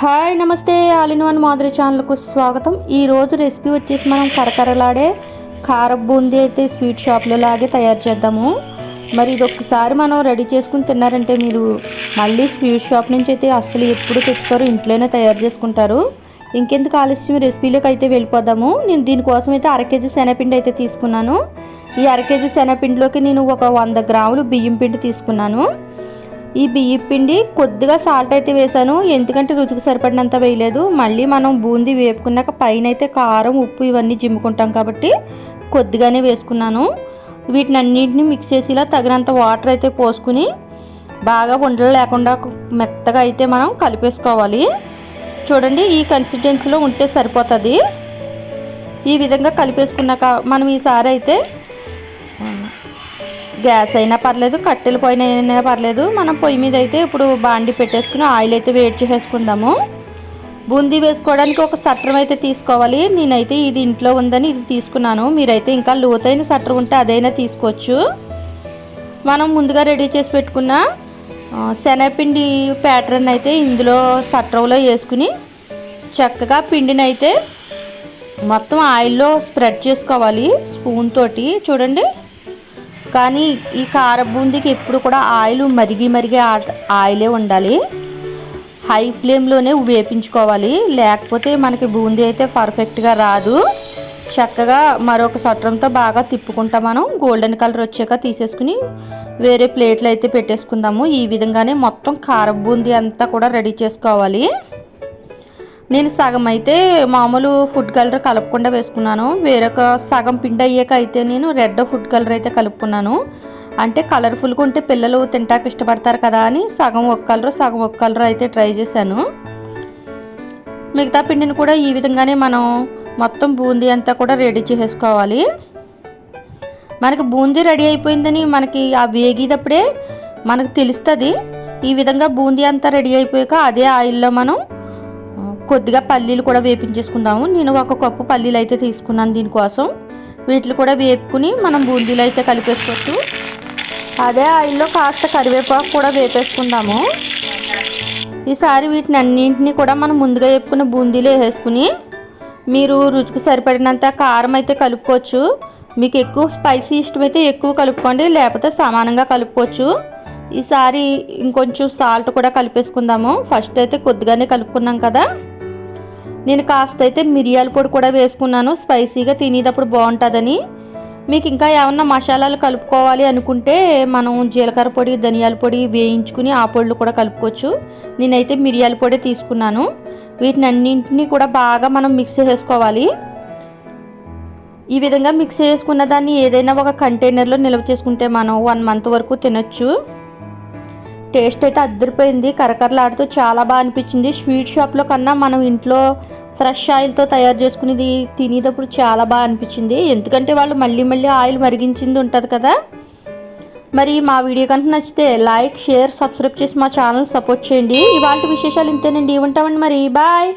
Hi నమస్తే. All in one Madhuri ఛానల్కు స్వాగతం. ఈరోజు రెసిపీ వచ్చేసి మనం కరకరలాడే కార బూందీ అయితే స్వీట్ షాప్లో లాగే తయారు చేద్దాము. మరి ఇది మనం రెడీ చేసుకుని తిన్నారంటే మీరు మళ్ళీ స్వీట్ షాప్ నుంచి అయితే అస్సలు ఎప్పుడు తెచ్చుకోరు ఇంట్లోనే తయారు చేసుకుంటారు. ఇంకెందుకు ఆలస్యం? రెసిపీలోకి అయితే వెళ్ళిపోదాము. నేను దీనికోసం అయితే అర కేజీ శనగపిండి అయితే తీసుకున్నాను. ఈ అర కేజీ శనగపిండిలోకి నేను ఒక వంద గ్రాములు బియ్యం పిండి తీసుకున్నాను. ఈ బియ్యం పిండి కొద్దిగా సాల్ట్ అయితే వేసాను. ఎందుకంటే రుచికి సరిపడినంత వేయలేదు. మళ్ళీ మనం బూందీ వేపుకున్నాక పైన అయితే కారం ఉప్పు ఇవన్నీ జిమ్ముకుంటాం కాబట్టి కొద్దిగానే వేసుకున్నాను. వీటిని అన్నింటినీ మిక్స్ చేసి ఇలా తగినంత వాటర్ అయితే పోసుకుని బాగా ఉండలు లేకుండా మెత్తగా అయితే మనం కలిపేసుకోవాలి. చూడండి ఈ కన్సిస్టెన్సీలో ఉంటే సరిపోతుంది. ఈ విధంగా కలిపేసుకున్నాక మనం ఈసారి అయితే గ్యాస్ అయినా పర్లేదు కట్టెల పొయ్యి అయినా పర్లేదు. మనం పొయ్యి మీద అయితే ఇప్పుడు బాండి పెట్టేసుకుని ఆయిల్ అయితే వేడి చేసేసుకుందాము. బూందీ వేసుకోవడానికి ఒక సట్రం అయితే తీసుకోవాలి. నేనైతే ఇది ఇంట్లో ఉందని ఇది తీసుకున్నాను. మీరైతే ఇంకా లోతైన సట్రం ఉంటే అదైనా తీసుకోవచ్చు. మనం ముందుగా రెడీ చేసి పెట్టుకున్న శనగపిండి ప్యాటర్న్ అయితే ఇందులో సట్రంలో వేసుకుని చక్కగా పిండిని అయితే మొత్తం ఆయిల్లో స్ప్రెడ్ చేసుకోవాలి స్పూన్ తోటి. చూడండి కానీ ఈ కార బూందీకి ఎప్పుడు కూడా ఆయిల్ మరిగి మరిగి ఆయిలే ఉండాలి. హై ఫ్లేమ్లోనే వేపించుకోవాలి. లేకపోతే మనకి బూందీ అయితే పర్ఫెక్ట్గా రాదు. చక్కగా మరొక సట్రంతో బాగా తిప్పుకుంటా మనం. గోల్డెన్ కలర్ వచ్చాక తీసేసుకుని వేరే ప్లేట్లు అయితే పెట్టేసుకుందాము. ఈ విధంగానే మొత్తం కార బూందీ అంతా కూడా రెడీ చేసుకోవాలి. నేను సగం అయితే మామూలు ఫుడ్ కలర్ కలపకుండా వేసుకున్నాను. వేరొక సగం పిండి అయ్యాక అయితే నేను రెడ్ ఫుడ్ కలర్ అయితే కలుపుకున్నాను. అంటే కలర్ఫుల్గా ఉంటే పిల్లలు తింటాక ఇష్టపడతారు కదా అని సగం ఒక కలర్ సగం ఒక కలర్ అయితే ట్రై చేశాను. మిగతా పిండిని కూడా ఈ విధంగానే మనం మొత్తం బూందీ అంతా కూడా రెడీ చేసేసుకోవాలి. మనకి బూందీ రెడీ అయిపోయిందని మనకి ఆ వేగేటప్పుడే మనకు తెలుస్తుంది. ఈ విధంగా బూందీ అంతా రెడీ అయిపోయాక అదే ఆయిల్లో మనం కొద్దిగా పల్లీలు కూడా వేపించేసుకుందాము. నేను ఒక కప్పు పల్లీలు అయితే తీసుకున్నాను దీనికోసం. వీటిని కూడా వేపుకుని మనం బూందీలు అయితే కలిపేసుకోవచ్చు. అదే ఆయిల్లో కాస్త కరివేపాకు కూడా వేపేసుకుందాము. ఈసారి వీటిని అన్నింటినీ కూడా మనం ముందుగా వేపుకున్న బూందీలో వేసుకుని మీరు రుచికి సరిపడినంత కారం అయితే కలుపుకోవచ్చు. మీకు ఎక్కువ స్పైసీ ఇష్టమైతే ఎక్కువ కలుపుకోండి లేకపోతే సమానంగా కలుపుకోవచ్చు. ఈసారి ఇంకొంచెం సాల్ట్ కూడా కలిపేసుకుందాము. ఫస్ట్ అయితే కొద్దిగానే కలుపుకున్నాం కదా. నేను కాస్త అయితే మిరియాల పొడి కూడా వేసుకున్నాను. స్పైసీగా తినేటప్పుడు బాగుంటుందని. మీకు ఇంకా ఏమన్నా మసాలాలు కలుపుకోవాలి అనుకుంటే మనం జీలకర్ర పొడి ధనియాల పొడి వేయించుకుని ఆ పొడులు కూడా కలుపుకోవచ్చు. నేనైతే మిరియాల పొడి తీసుకున్నాను. వీటిని అన్నింటినీ కూడా బాగా మనం మిక్స్ చేసుకోవాలి. ఈ విధంగా మిక్స్ చేసుకున్న దాన్ని ఏదైనా ఒక కంటైనర్లో నిల్వ చేసుకుంటే మనం వన్ మంత్ వరకు తినొచ్చు. టేస్ట్ అయితే అద్దరిపోయింది. కరకరలాడుతూ చాలా బాగా అనిపించింది. స్వీట్ షాప్లో కన్నా మనం ఇంట్లో ఫ్రెష్ ఆయిల్తో తయారు చేసుకునేది తినేటప్పుడు చాలా బాగా అనిపించింది. ఎందుకంటే వాళ్ళు మళ్ళీ మళ్ళీ ఆయిల్ మరిగించింది ఉంటుంది కదా. మరి మా వీడియో కనుక నచ్చితే లైక్ షేర్ సబ్స్క్రైబ్ చేసి మా ఛానల్ సపోర్ట్ చేయండి. ఇవాళ విశేషాలు ఇంతేనండి. ఉంటామండి మరి. బాయ్.